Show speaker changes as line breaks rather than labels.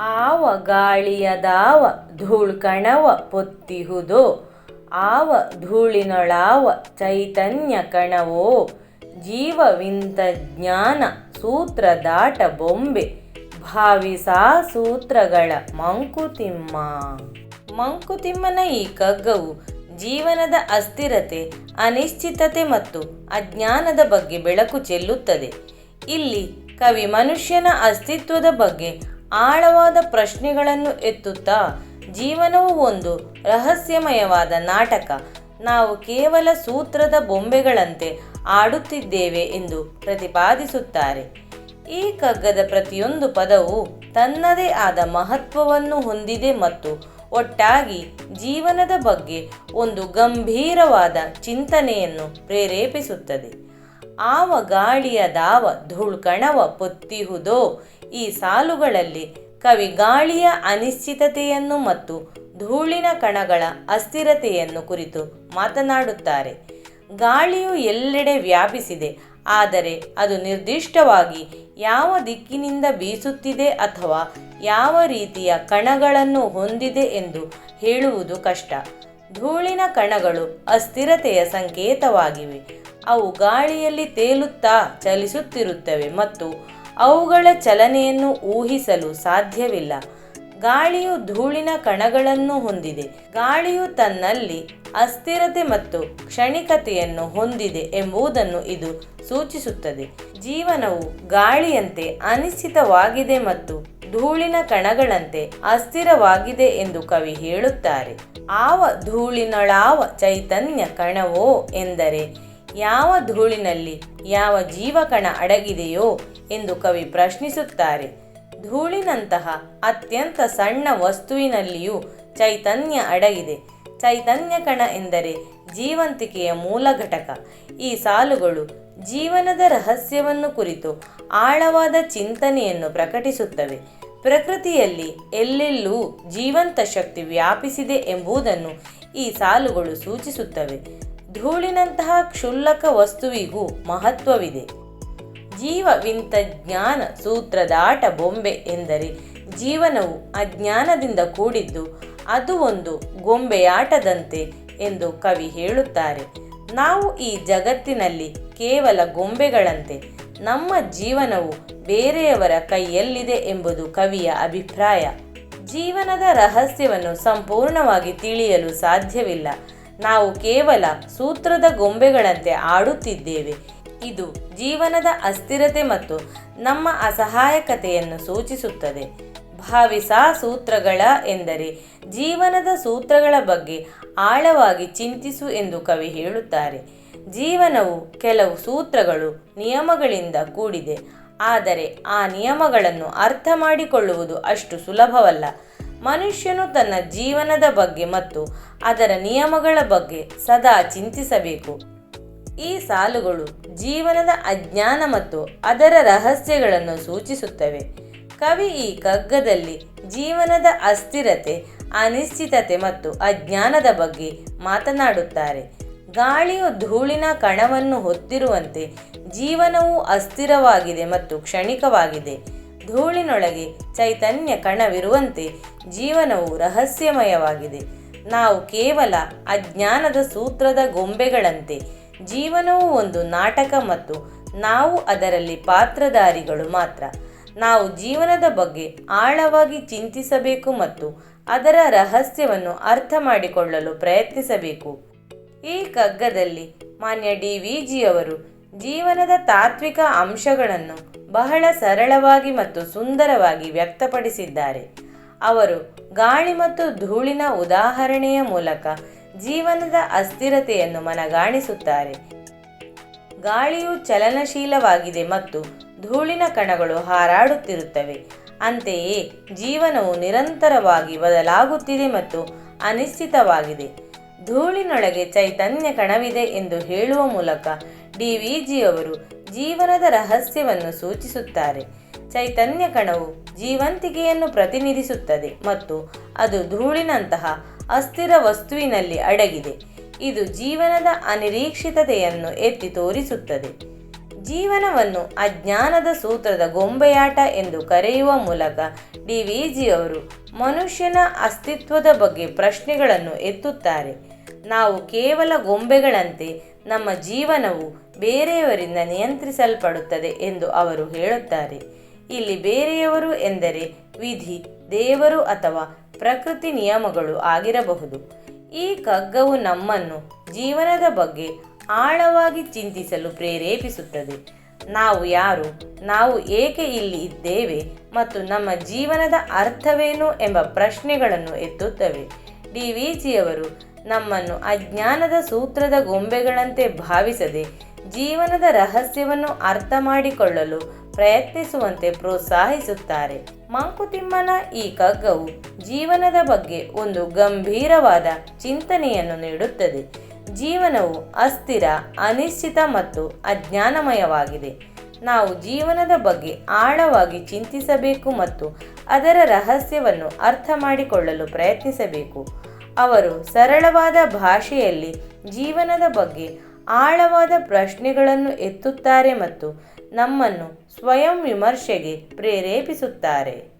ಆವ ಗಾಳಿಯದಾವ ಧೂಳ್ಕಣವ ಪೊತ್ತಿಹುದೋ, ಆವ ಧೂಳಿನೊಳಾವ ಚೈತನ್ಯ ಕಣವೋ ಜೀವವಿಂತ ಜ್ಞಾನ ಸೂತ್ರದಾಟ ಬೊಂಬೆ ಭಾವಿಸಾ ಸೂತ್ರಗಳ ಮಂಕುತಿಮ್ಮ. ಮಂಕುತಿಮ್ಮನ ಈ ಕಗ್ಗವು ಜೀವನದ ಅಸ್ಥಿರತೆ, ಅನಿಶ್ಚಿತತೆ ಮತ್ತು ಅಜ್ಞಾನದ ಬಗ್ಗೆ ಬೆಳಕು ಚೆಲ್ಲುತ್ತದೆ. ಇಲ್ಲಿ ಕವಿ ಮನುಷ್ಯನ ಅಸ್ತಿತ್ವದ ಬಗ್ಗೆ ಆಳವಾದ ಪ್ರಶ್ನೆಗಳನ್ನು ಎತ್ತುತ್ತಾ ಜೀವನವು ಒಂದು ರಹಸ್ಯಮಯವಾದ ನಾಟಕ. ನಾವು ಕೇವಲ ಸೂತ್ರದ ಬೊಂಬೆಗಳಂತೆ ಆಡುತ್ತಿದ್ದೇವೆ ಎಂದು ಪ್ರತಿಪಾದಿಸುತ್ತಾರೆ. ಈ ಕಗ್ಗದ ಪ್ರತಿಯೊಂದು ಪದವು ತನ್ನದೇ ಆದ ಮಹತ್ವವನ್ನು ಹೊಂದಿದೆ ಮತ್ತು ಒಟ್ಟಾಗಿ ಜೀವನದ ಬಗ್ಗೆ ಒಂದು ಗಂಭೀರವಾದ ಚಿಂತನೆಯನ್ನು ಪ್ರೇರೇಪಿಸುತ್ತದೆ. ಆವ ಗಾಳಿಯ ದಾವ ಧೂಳ್ಕಣವ ಪೊತ್ತಿಹುದೋ. ಈ ಸಾಲುಗಳಲ್ಲಿ ಕವಿ ಗಾಳಿಯ ಅನಿಶ್ಚಿತತೆಯನ್ನು ಮತ್ತು ಧೂಳಿನ ಕಣಗಳ ಅಸ್ಥಿರತೆಯನ್ನು ಕುರಿತು ಮಾತನಾಡುತ್ತಾರೆ. ಗಾಳಿಯು ಎಲ್ಲೆಡೆ ವ್ಯಾಪಿಸಿದೆ, ಆದರೆ ಅದು ನಿರ್ದಿಷ್ಟವಾಗಿ ಯಾವ ದಿಕ್ಕಿನಿಂದ ಬೀಸುತ್ತಿದೆ ಅಥವಾ ಯಾವ ರೀತಿಯ ಕಣಗಳನ್ನು ಹೊಂದಿದೆ ಎಂದು ಹೇಳುವುದು ಕಷ್ಟ. ಧೂಳಿನ ಕಣಗಳು ಅಸ್ಥಿರತೆಯ ಸಂಕೇತವಾಗಿವೆ. ಅವು ಗಾಳಿಯಲ್ಲಿ ತೇಲುತ್ತಾ ಚಲಿಸುತ್ತಿರುತ್ತವೆ ಮತ್ತು ಅವುಗಳ ಚಲನೆಯನ್ನು ಊಹಿಸಲು ಸಾಧ್ಯವಿಲ್ಲ. ಗಾಳಿಯು ಧೂಳಿನ ಕಣಗಳನ್ನು ಹೊಂದಿದೆ. ಗಾಳಿಯು ತನ್ನಲ್ಲಿ ಅಸ್ಥಿರತೆ ಮತ್ತು ಕ್ಷಣಿಕತೆಯನ್ನು ಹೊಂದಿದೆ ಎಂಬುದನ್ನು ಇದು ಸೂಚಿಸುತ್ತದೆ. ಜೀವನವು ಗಾಳಿಯಂತೆ ಅನಿಶ್ಚಿತವಾಗಿದೆ ಮತ್ತು ಧೂಳಿನ ಕಣಗಳಂತೆ ಅಸ್ಥಿರವಾಗಿದೆ ಎಂದು ಕವಿ ಹೇಳುತ್ತಾರೆ. ಆವ ಧೂಳಿನಳಾವ ಚೈತನ್ಯ ಕಣವೋ ಎಂದರೆ ಯಾವ ಧೂಳಿನಲ್ಲಿ ಯಾವ ಜೀವಕಣ ಅಡಗಿದೆಯೋ ಎಂದು ಕವಿ ಪ್ರಶ್ನಿಸುತ್ತಾರೆ. ಧೂಳಿನಂತಹ ಅತ್ಯಂತ ಸಣ್ಣ ವಸ್ತುವಿನಲ್ಲಿಯೂ ಚೈತನ್ಯ ಅಡಗಿದೆ. ಚೈತನ್ಯ ಕಣ ಎಂದರೆ ಜೀವಂತಿಕೆಯ ಮೂಲ ಘಟಕ. ಈ ಸಾಲುಗಳು ಜೀವನದ ರಹಸ್ಯವನ್ನು ಕುರಿತು ಆಳವಾದ ಚಿಂತನೆಯನ್ನು ಪ್ರಕಟಿಸುತ್ತವೆ. ಪ್ರಕೃತಿಯಲ್ಲಿ ಎಲ್ಲೆಲ್ಲೂ ಜೀವಂತ ಶಕ್ತಿ ವ್ಯಾಪಿಸಿದೆ ಎಂಬುದನ್ನು ಈ ಸಾಲುಗಳು ಸೂಚಿಸುತ್ತವೆ. ಧೂಳಿನಂತಹ ಕ್ಷುಲ್ಲಕ ವಸ್ತುವಿಗೂ ಮಹತ್ವವಿದೆ. ಜೀವವಿಂತ ಜ್ಞಾನ ಸೂತ್ರದಾಟ ಬೊಂಬೆ ಎಂದರೆ ಜೀವನವು ಅಜ್ಞಾನದಿಂದ ಕೂಡಿದ್ದು ಅದು ಒಂದು ಗೊಂಬೆಯಾಟದಂತೆ ಎಂದು ಕವಿ ಹೇಳುತ್ತಾರೆ. ನಾವು ಈ ಜಗತ್ತಿನಲ್ಲಿ ಕೇವಲ ಗೊಂಬೆಗಳಂತೆ, ನಮ್ಮ ಜೀವನವು ಬೇರೆಯವರ ಕೈಯಲ್ಲಿದೆ ಎಂಬುದು ಕವಿಯ ಅಭಿಪ್ರಾಯ. ಜೀವನದ ರಹಸ್ಯವನ್ನು ಸಂಪೂರ್ಣವಾಗಿ ತಿಳಿಯಲು ಸಾಧ್ಯವಿಲ್ಲ. ನಾವು ಕೇವಲ ಸೂತ್ರದ ಗೊಂಬೆಗಳಂತೆ ಆಡುತ್ತಿದ್ದೇವೆ. ಇದು ಜೀವನದ ಅಸ್ಥಿರತೆ ಮತ್ತು ನಮ್ಮ ಅಸಹಾಯಕತೆಯನ್ನು ಸೂಚಿಸುತ್ತದೆ. ಭಾವಿಸಾ ಸೂತ್ರಗಳ ಎಂದರೆ ಜೀವನದ ಸೂತ್ರಗಳ ಬಗ್ಗೆ ಆಳವಾಗಿ ಚಿಂತಿಸು ಎಂದು ಕವಿ ಹೇಳುತ್ತಾರೆ. ಜೀವನವು ಕೆಲವು ಸೂತ್ರಗಳು, ನಿಯಮಗಳಿಂದ ಕೂಡಿದೆ. ಆದರೆ ಆ ನಿಯಮಗಳನ್ನು ಅರ್ಥ ಮಾಡಿಕೊಳ್ಳುವುದು ಅಷ್ಟು ಸುಲಭವಲ್ಲ. ಮನುಷ್ಯನು ತನ್ನ ಜೀವನದ ಬಗ್ಗೆ ಮತ್ತು ಅದರ ನಿಯಮಗಳ ಬಗ್ಗೆ ಸದಾ ಚಿಂತಿಸಬೇಕು. ಈ ಸಾಲುಗಳು ಜೀವನದ ಅಜ್ಞಾನ ಮತ್ತು ಅದರ ರಹಸ್ಯಗಳನ್ನು ಸೂಚಿಸುತ್ತವೆ. ಕವಿ ಈ ಕಗ್ಗದಲ್ಲಿ ಜೀವನದ ಅಸ್ಥಿರತೆ, ಅನಿಶ್ಚಿತತೆ ಮತ್ತು ಅಜ್ಞಾನದ ಬಗ್ಗೆ ಮಾತನಾಡುತ್ತಾರೆ. ಗಾಳಿಯು ಧೂಳಿನ ಕಣವನ್ನು ಹೊತ್ತಿರುವಂತೆ ಜೀವನವು ಅಸ್ಥಿರವಾಗಿದೆ ಮತ್ತು ಕ್ಷಣಿಕವಾಗಿದೆ. ಧೂಳಿನೊಳಗೆ ಚೈತನ್ಯ ಕಣವಿರುವಂತೆ ಜೀವನವು ರಹಸ್ಯಮಯವಾಗಿದೆ. ನಾವು ಕೇವಲ ಅಜ್ಞಾನದ ಸೂತ್ರದ ಗೊಂಬೆಗಳಂತೆ ಜೀವನವು ಒಂದು ನಾಟಕ ಮತ್ತು ನಾವು ಅದರಲ್ಲಿ ಪಾತ್ರಧಾರಿಗಳು ಮಾತ್ರ. ನಾವು ಜೀವನದ ಬಗ್ಗೆ ಆಳವಾಗಿ ಚಿಂತಿಸಬೇಕು ಮತ್ತು ಅದರ ರಹಸ್ಯವನ್ನು ಅರ್ಥ ಮಾಡಿಕೊಳ್ಳಲು ಪ್ರಯತ್ನಿಸಬೇಕು. ಈ ಕಗ್ಗದಲ್ಲಿ ಮಾನ್ಯ ಡಿ ವಿ ಜಿಯವರು ಜೀವನದ ತಾತ್ವಿಕ ಅಂಶಗಳನ್ನು ಬಹಳ ಸರಳವಾಗಿ ಮತ್ತು ಸುಂದರವಾಗಿ ವ್ಯಕ್ತಪಡಿಸಿದ್ದಾರೆ. ಅವರು ಗಾಳಿ ಮತ್ತು ಧೂಳಿನ ಉದಾಹರಣೆಯ ಮೂಲಕ ಜೀವನದ ಅಸ್ಥಿರತೆಯನ್ನು ಮನಗಾಣಿಸುತ್ತಾರೆ. ಗಾಳಿಯು ಚಲನಶೀಲವಾಗಿದೆ ಮತ್ತು ಧೂಳಿನ ಕಣಗಳು ಹಾರಾಡುತ್ತಿರುತ್ತವೆ. ಅಂತೆಯೇ ಜೀವನವು ನಿರಂತರವಾಗಿ ಬದಲಾಗುತ್ತಿದೆ ಮತ್ತು ಅನಿಶ್ಚಿತವಾಗಿದೆ. ಧೂಳಿನೊಳಗೆ ಚೈತನ್ಯ ಕಣವಿದೆ ಎಂದು ಹೇಳುವ ಮೂಲಕ ಡಿ ವಿ ಜಿಯವರು ಜೀವನದ ರಹಸ್ಯವನ್ನು ಸೂಚಿಸುತ್ತಾರೆ. ಚೈತನ್ಯ ಕಣವು ಜೀವಂತಿಕೆಯನ್ನು ಪ್ರತಿನಿಧಿಸುತ್ತದೆ ಮತ್ತು ಅದು ಧೂಳಿನಂತಹ ಅಸ್ಥಿರ ವಸ್ತುವಿನಲ್ಲಿ ಅಡಗಿದೆ. ಇದು ಜೀವನದ ಅನಿರೀಕ್ಷಿತತೆಯನ್ನು ಎತ್ತಿ ತೋರಿಸುತ್ತದೆ. ಜೀವನವನ್ನು ಅಜ್ಞಾನದ ಸೂತ್ರದ ಗೊಂಬೆಯಾಟ ಎಂದು ಕರೆಯುವ ಮೂಲಕ ಡಿ. ವಿ. ಜಿಯವರು ಮನುಷ್ಯನ ಅಸ್ತಿತ್ವದ ಬಗ್ಗೆ ಪ್ರಶ್ನೆಗಳನ್ನು ಎತ್ತುತ್ತಾರೆ. ನಾವು ಕೇವಲ ಗೊಂಬೆಗಳಂತೆ ನಮ್ಮ ಜೀವನವು ಬೇರೆಯವರಿಂದ ನಿಯಂತ್ರಿಸಲ್ಪಡುತ್ತದೆ ಎಂದು ಅವರು ಹೇಳುತ್ತಾರೆ. ಇಲ್ಲಿ ಬೇರೆಯವರು ಎಂದರೆ ವಿಧಿ, ದೇವರು ಅಥವಾ ಪ್ರಕೃತಿ ನಿಯಮಗಳು ಆಗಿರಬಹುದು. ಈ ಕಗ್ಗವು ನಮ್ಮನ್ನು ಜೀವನದ ಬಗ್ಗೆ ಆಳವಾಗಿ ಚಿಂತಿಸಲು ಪ್ರೇರೇಪಿಸುತ್ತದೆ. ನಾವು ಯಾರು? ನಾವು ಏಕೆ ಇಲ್ಲಿ ಇದ್ದೇವೆ? ಮತ್ತು ನಮ್ಮ ಜೀವನದ ಅರ್ಥವೇನು ಎಂಬ ಪ್ರಶ್ನೆಗಳನ್ನು ಎತ್ತುತ್ತವೆ. ಡಿ. ವಿ. ಜಿಯವರು ನಮ್ಮನ್ನು ಅಜ್ಞಾನದ ಸೂತ್ರದ ಗೊಂಬೆಗಳಂತೆ ಭಾವಿಸದೆ ಜೀವನದ ರಹಸ್ಯವನ್ನು ಅರ್ಥ ಮಾಡಿಕೊಳ್ಳಲು ಪ್ರಯತ್ನಿಸುವಂತೆ ಪ್ರೋತ್ಸಾಹಿಸುತ್ತಾರೆ. ಮಂಕುತಿಮ್ಮನ ಈ ಕಗ್ಗವು ಜೀವನದ ಬಗ್ಗೆ ಒಂದು ಗಂಭೀರವಾದ ಚಿಂತನೆಯನ್ನು ನೀಡುತ್ತದೆ. ಜೀವನವು ಅಸ್ಥಿರ, ಅನಿಶ್ಚಿತ ಮತ್ತು ಅಜ್ಞಾನಮಯವಾಗಿದೆ. ನಾವು ಜೀವನದ ಬಗ್ಗೆ ಆಳವಾಗಿ ಚಿಂತಿಸಬೇಕು ಮತ್ತು ಅದರ ರಹಸ್ಯವನ್ನು ಅರ್ಥ ಮಾಡಿಕೊಳ್ಳಲು ಪ್ರಯತ್ನಿಸಬೇಕು. ಅವರು ಸರಳವಾದ ಭಾಷೆಯಲ್ಲಿ ಜೀವನದ ಬಗ್ಗೆ ಆಳವಾದ ಪ್ರಶ್ನೆಗಳನ್ನು ಎತ್ತುತ್ತಾರೆ ಮತ್ತು ನಮ್ಮನ್ನು ಸ್ವಯಂ ವಿಮರ್ಶೆಗೆ ಪ್ರೇರೇಪಿಸುತ್ತಾರೆ.